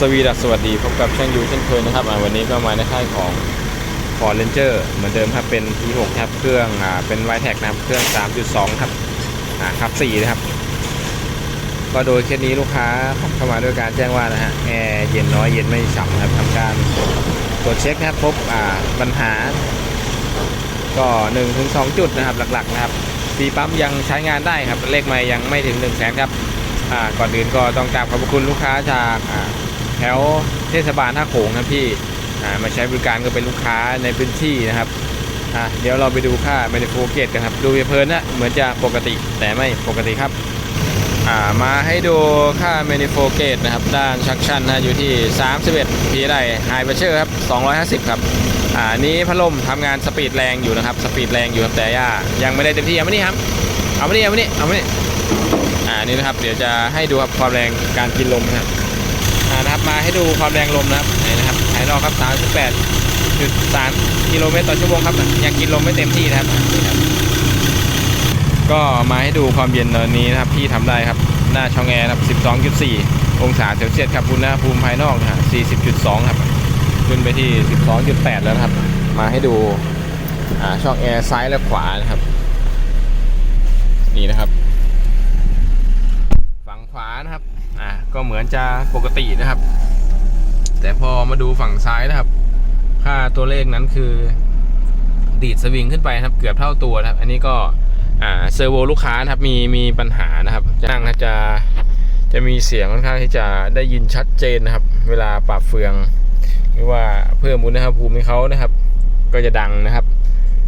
สวีดัสสวัสดีพบกับช่างยูเช่นเคยนะครับวันนี้ก็มาในค่ายของ Ford Ranger เหมือนเดิมครับเป็น P6 ครับเครื่องอ่าเป็น y t e c นะครับเครื่อง 3.2 ครับอ่าครับ4นะครับ ก็โดยเคสนี้ลูกค้าเข้ามาด้วยการแจ้งว่านะฮะแอร์เย็นน้อยเย็นไม่ฉ่ำครับทำการตรวจเช็คนะครับพบอ่าปัญหา ก็1ถึงจุดนะครับหลักๆนะครับปีปั๊มยังใช้งานได้ครับเลขไม่ยังไม่ถึง1 0 0 0 0แสนครับก่อนอื่นก็ต้องกราบขอบคุณลูกค้าจากอ่า แถวเทศบาลท่าโขงครับที่มาใช้บริการก็เป็นลูกค้าในพื้นที่นะครับเดี๋ยวเราไปดูค่าเมนิโฟเกตกันครับ ดูเพลินนะเหมือนจะปกติแต่ไม่ปกติครับมาให้ดูค่าเมนิโฟเกตนะครับ ด้านชักชันนะอยู่ที่ 31 พีได้ไฮเปอร์เชอร์ครับ 250 ครับอ่าอันนี้พัดลมทำงานสปีดแรงอยู่นะครับ สปีดแรงอยู่ครับแต่ย่ายังไม่ได้เต็มที่เอามานี่ครับ เอามานี่เอามานี่เอามานี่อ่านี่นะครับ เดี๋ยวจะให้ดูครับความแรงการกินลมนะครับ นะครับมาให้ดูความแรงลมนะครับนี่นะครับภายนอกครับ38.3กิโลเมตรต่อชั่วโมงครับยังกินลมไม่เต็มที่นะครับ ก็มาให้ดูความเย็นตอนนี้นะครับที่ทำได้ครับหน้าช่องแอร์นะครับ12.4 องศาเซลเซียสครับอุณหภูมิภายนอกนะฮะ40.2 ครับ ขึ้นไปที่ 12.8 แล้วครับ มาให้ดูช่องแอร์ซ้ายและขวานะครับ นี่นะครับ ฝั่งขวานะครับ อ่า ก็เหมือนจะปกตินะครับ แต่พอมาดูฝั่งซ้ายนะครับ ค่าตัวเลขนั้นคือ ดีดสวิงขึ้นไปครับ เกือบเท่าตัวนะครับ อันนี้ก็อ่าเซอร์โวลูกค้านะครับมีมีปัญหานะครับจะนั่งนะจะจะมีเสียงค่อนข้างที่จะได้ยินชัดเจนนะครับ เวลาปรับเฟือง หรือว่าเพิ่มอุณหภูมิให้เขานะครับ ก็จะดังนะครับ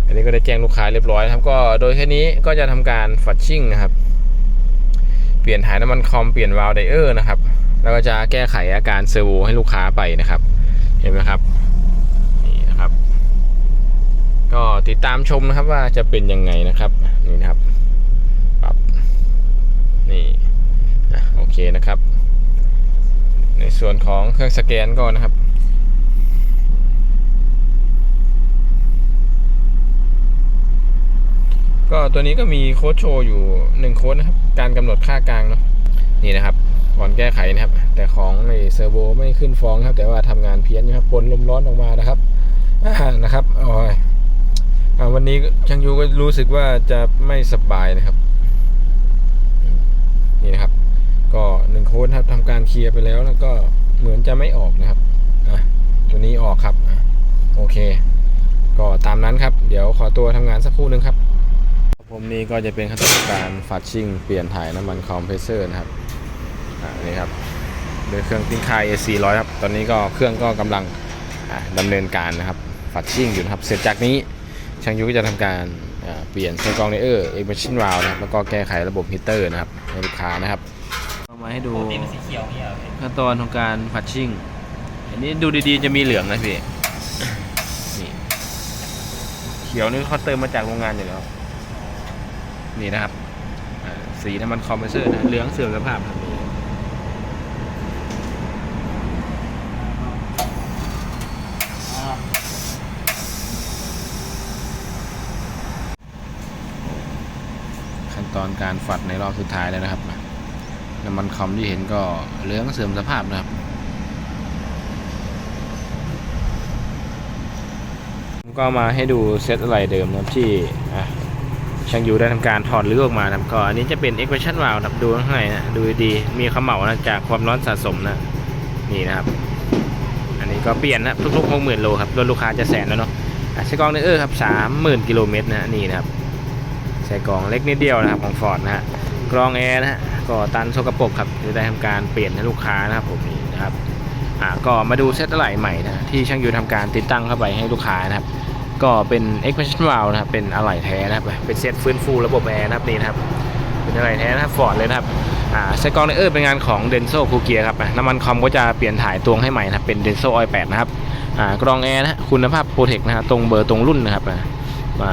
อันนี้ก็ได้แจ้งลูกค้าเรียบร้อยนะครับ ก็โดยแค่นี้ก็จะทำการฟัดชิ่งนะครับ เปลี่ยนถ่ายน้ำมันคอมเปลี่ยนวาล์วไดเออร์นะครับ แล้วก็จะแก้ไขอาการเซอร์โวให้ลูกค้าไปนะครับ เห็นไหมครับนี่นะครับ ก็ติดตามชมนะครับว่าจะเป็นยังไงนะครับนี่นะครับปรับนี่อะโอเคนะครับ ในส่วนของเครื่องสแกนก็นะครับ ก็ตัวนี้ก็มีโค้ดโชว์อยู่ 1 โค้ดนะครับ การกำหนดค่ากลางเนาะนี่นะครับก่อนแก้ไขนะครับ แต่ของในเซอร์โวไม่ขึ้นฟองครับ แต่ว่าทำงานเพี้ยนอยู่ครับปนลมร้อนออกมานะครับนะครับโอ้ยอวันนี้ช่างยูก็รู้สึกว่าจะไม่สบายนะครับ นี่นะครับ ก็หนึ่งโค้ดครับทำการเคลียร์ไปแล้วแล้วก็เหมือนจะไม่ออกนะครับตัวนี้ออกครับโอเค ก็ตามนั้นครับ เดี๋ยวขอตัวทำงานสักครู่หนึงครับ ผมนี่ก็จะเป็นขั้นตอนการฟัดชิ่งเปลี่ยนถ่ายน้ำมันคอมเพรสเซอร์นะครับอ่านี่ครับโดยเครื่องติ้งค่าย A400 ครับ ตอนนี้ก็เครื่องก็กำลังอ่าดำเนินการนะครับฟัดชิ่งอยู่นะครับ เสร็จจากนี้ช่างยุก็จะทำการอ่าเปลี่ยนไซกรองเลเยอร์เอ็กซ์ชินวาลนะครับแล้วก็แก้ไขระบบฮีเตอร์นะครับให้ลูกค้านะครับเอามาให้ดูปกติมันสีเขียวเนี่ยเหรอพี่ขั้นตอนของการผัดชิ่งอันนี้ดูดีๆจะมีเหลืองนะพี่นี่เขียวนี่เขาเติมมาจากโรงงานอยู่แล้ว นี่นะครับสีน้ำมันคอมเพรสเซอร์นะเหลืองเสื่อมสภาพครับขั้นตอนการฝัดในรอบสุดท้ายแล้วนะครับน้ำมันคอมที่เห็นก็เหลืองเสื่อมสภาพนะครับก็มาให้ดูเซตอะไรเดิมนะครับที่อะ ช่างยูได้ทำการถอดรื้อออกมาครับก็อันนี้จะเป็น equation valve ครับดูข้างในนะดูดีมีขมเหลานะจากความร้อนสะสมนะนี่นะครับ อันนี้ก็เปลี่ยนนะทุกๆหกหมื่นโลครับรถลูกค้าจะแสนแล้วเนาะอะใช้กองเนอร์ครับสามหมื่นกิโลเมตรนะนี่นะครับใช้กองเล็กนิดเดียวนะครับของฟอร์ดนะฮะกรองแอร์นะฮะก็ตันโซกระปกครับจะได้ทำการเปลี่ยนให้ลูกค้านะครับผมนี่นะครับอะก็มาดูเซตอะไหล่ใหม่นะที่ช่างยูทำการติดตั้งเข้าไปให้ลูกค้านะครับ ก็เป็น expansion valve นะครับ เป็นอะไหล่แท้นะครับ เป็นเซตฟื้นฟูระบบแอร์นะครับนี่นะครับ เป็นอะไหล่แท้นะครับฟอร์ดเลยนะครับ อ่าไซกองในเออร์เป็นงานของ Denso คูเกียครับอะน้ำมันคอมก็จะเปลี่ยนถ่ายตวงให้ใหม่นะครับ เป็น Denso Oil 8นะครับ อ่ากรองแอร์นะคุณภาพโปรเทคนะฮะตรงเบอร์ตรงรุ่นนะครับ อ่า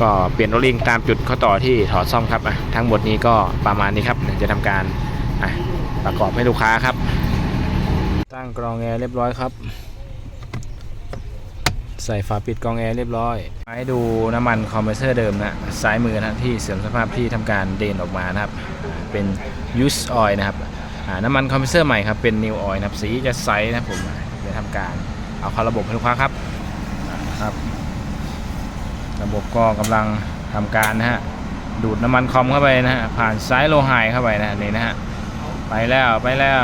ก็เปลี่ยนโอลิงตามจุดข้อต่อที่ถอดซ่อมครับอะทั้งหมดนี้ก็ประมาณนี้ครับจะทำการอะประกอบให้ลูกค้าครับ ตั้งกรองแอร์เรียบร้อยครับ ใส่ฝาปิดกองแอร์เรียบร้อยมาให้ดูน้ำมันคอมเพรสเซอร์เดิมนะซ้ายมือนะที่เสื่อมสภาพที่ทำการเดนออกมานะครับ เป็น use oil นะครับน้ำมันคอมเพรสเซอร์ใหม่ครับเป็น New Oil นะครับสีจะใสนะผมอ่าเดี๋ยวทำการเอาเข้าระบบให้ลูกค้าครับครับ ระบบก็กำลังทำการนะฮะดูดน้ำมันคอมเข้าไปนะฮะผ่านสายโลหะเข้าไปนะนี่นะฮะไปแล้วไปแล้ว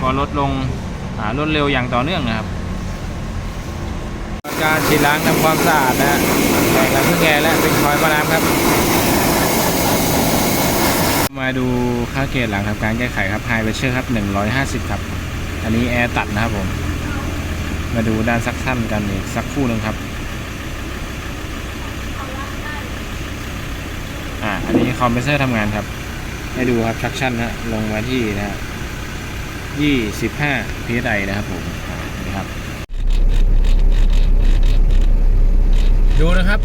ก็ลดลงอ่ารวดเร็วอย่างต่อเนื่องนะครับ การฉีดล้างทำความสะอาดนะฮะแข่งกันเพื่อแกและเป็นคอยมาน้ำครับ มาดูค่าเกณฑ์หลังทำการแก้ไขครับไฮเวเชอร์ครับ 150 ครับ อันนี้แอร์ตัดนะครับผม มาดูด้านซักชั่นกันอีกสักคู่หนึงครับอ่าอันนี้คอมเพรสเซอร์ทำงานครับ ให้ดูครับซักชั่นนะลงมาที่นะฮะ25 psi นะครับผมอ่านี่ครับ ดูนะครับ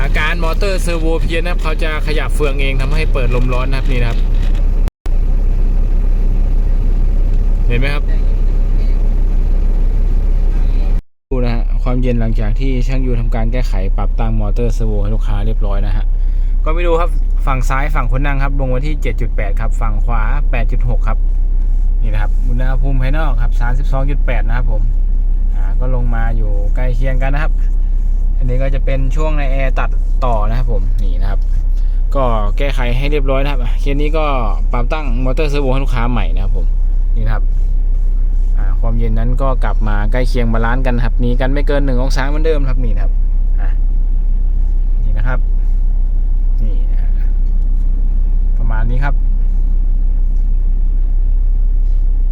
อาการมอเตอร์เซอร์โวเพียนนะครับ เขาจะขยับเฟืองเองทำให้เปิดลมร้อนนะครับนี่นะครับ เห็นไหมครับดูนะฮะความเย็นหลังจากที่ช่างยูทำการแก้ไขปรับตั้งมอเตอร์เซอร์โวให้ลูกค้าเรียบร้อยนะฮะก็ไปดูครับฝั่งซ้ายฝั่งคนนั่งครับ ลงมาที่ 7.8 ครับ ฝั่งขวา 8.6 ครับ นี่นะครับอุณหภูมิภายนอกครับ 32.8 นะครับผม อ่า ก็ลงมาอยู่ใกล้เคียงกันนะครับ อันนี้ก็จะเป็นช่วงในแอร์ตัดต่อนะครับผมนี่นะครับ ก็แก้ไขให้เรียบร้อยนะครับเคสนี้ก็ปรับตั้งมอเตอร์เซอร์โวให้ลูกค้าใหม่นะครับผมนี่นะครับความเย็นนั้นก็กลับมาใกล้เคียงบาลานซ์กันครับหนีกันไม่เกินหนึ่งองศาเหมือนเดิมครับนี่นะครับนี่นะครับนี่ประมาณนี้ครับ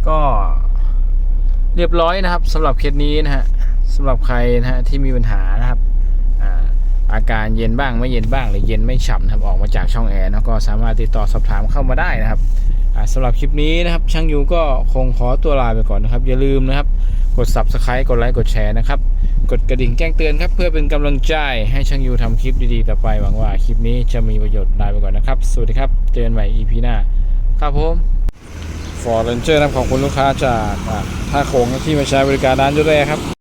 ก็เรียบร้อยนะครับสำหรับเคสนี้นะฮะสำหรับใครนะฮะที่มีปัญหานะครับ อาการเย็นบ้างไม่เย็นบ้างหรือเย็นไม่ฉ่ำนะครับออกมาจากช่องแอร์นะก็สามารถติดต่อสอบถามเข้ามาได้นะครับอ่าสำหรับคลิปนี้นะครับช่างยูก็คงขอตัวลาไปก่อนนะครับ อย่าลืมนะครับ กด subscribe กดไลค์กดแชร์นะครับ กดกระดิ่งแจ้งเตือนครับ เพื่อเป็นกำลังใจให้ช่างยูทำคลิปดีๆต่อไปหวังว่าคลิปนี้จะมีประโยชน์ลาไปก่อนนะครับ สวัสดีครับ เจอกันใหม่ EP หน้า ครับผมฟอร์เรนเจอร์นะครับขอบคุณลูกค้าจากท่าโขงที่มาใช้บริการร้านจุแรครับ